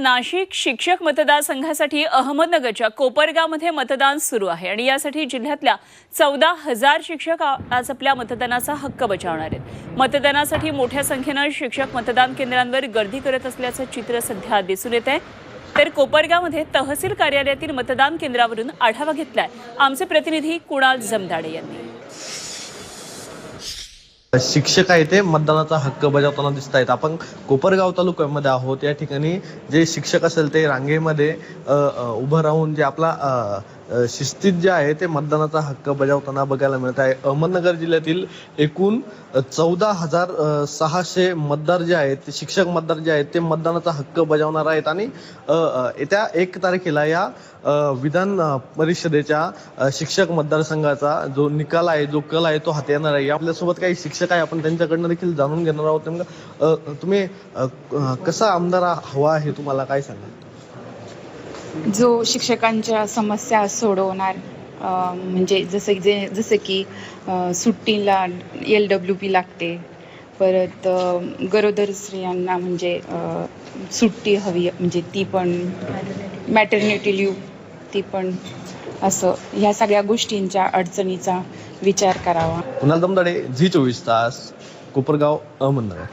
नाशिक शिक्षक मतदारसंघासाठी अहमदनगरच्या कोपरगावमध्ये मतदान सुरू आहे आणि यासाठी जिल्ह्यातल्या चौदा हजार शिक्षक आज आपल्या मतदानाचा हक्क बजावणार आहेत. मतदानासाठी मोठ्या संख्येनं शिक्षक मतदान केंद्रांवर गर्दी करत असल्याचं चित्र सध्या दिसून येत आहे. तर कोपरगावमध्ये तहसील कार्यालयातील मतदान केंद्रावरून आढावा घेतलाय. आमचे प्रतिनिधी कुणाल जमदाडे यांनी. शिक्षक आहे ते मतदानाचा हक्क बजावताना दिसत आहेत आपण कोपरगाव तालुक्यामध्ये आहोत. या ठिकाणी जे शिक्षक असेल ते रांगेमध्ये उभं राहून जे आपला शिस्तीत जे आहे ते मतदानाचा हक्क बजावताना बघायला मिळत आहे. अहमदनगर जिल्ह्यातील एकूण चौदा हजार सहाशे मतदार जे आहेत ते शिक्षक मतदार जे आहेत ते मतदानाचा हक्क बजावणार आहेत. आणि येत्या एक तारखेला या विधान परिषदेच्या शिक्षक मतदारसंघाचा जो निकाल आहे जो कल आहे तो हाती येणार आहे. आपल्यासोबत काही शिक्षक आहे आपण त्यांच्याकडनं देखील जाणून घेणार आहोत तुम्ही कसा आमदार हवा आहे तुम्हाला? काय सांगाल? जो शिक्षकांच्या समस्या सोडवणार म्हणजे जसं जे जसं की सुट्टीला एल डब्ल्यू पी लागते परत गरोदर स्त्रियांना म्हणजे सुट्टी हवी म्हणजे ती पण मॅटर्निटी लिव्ह ती पण असं ह्या सगळ्या गोष्टींच्या अडचणीचा विचार करावा. कुणाल दमदाडे झी चोवीस तास कोपरगाव अहमदनगर.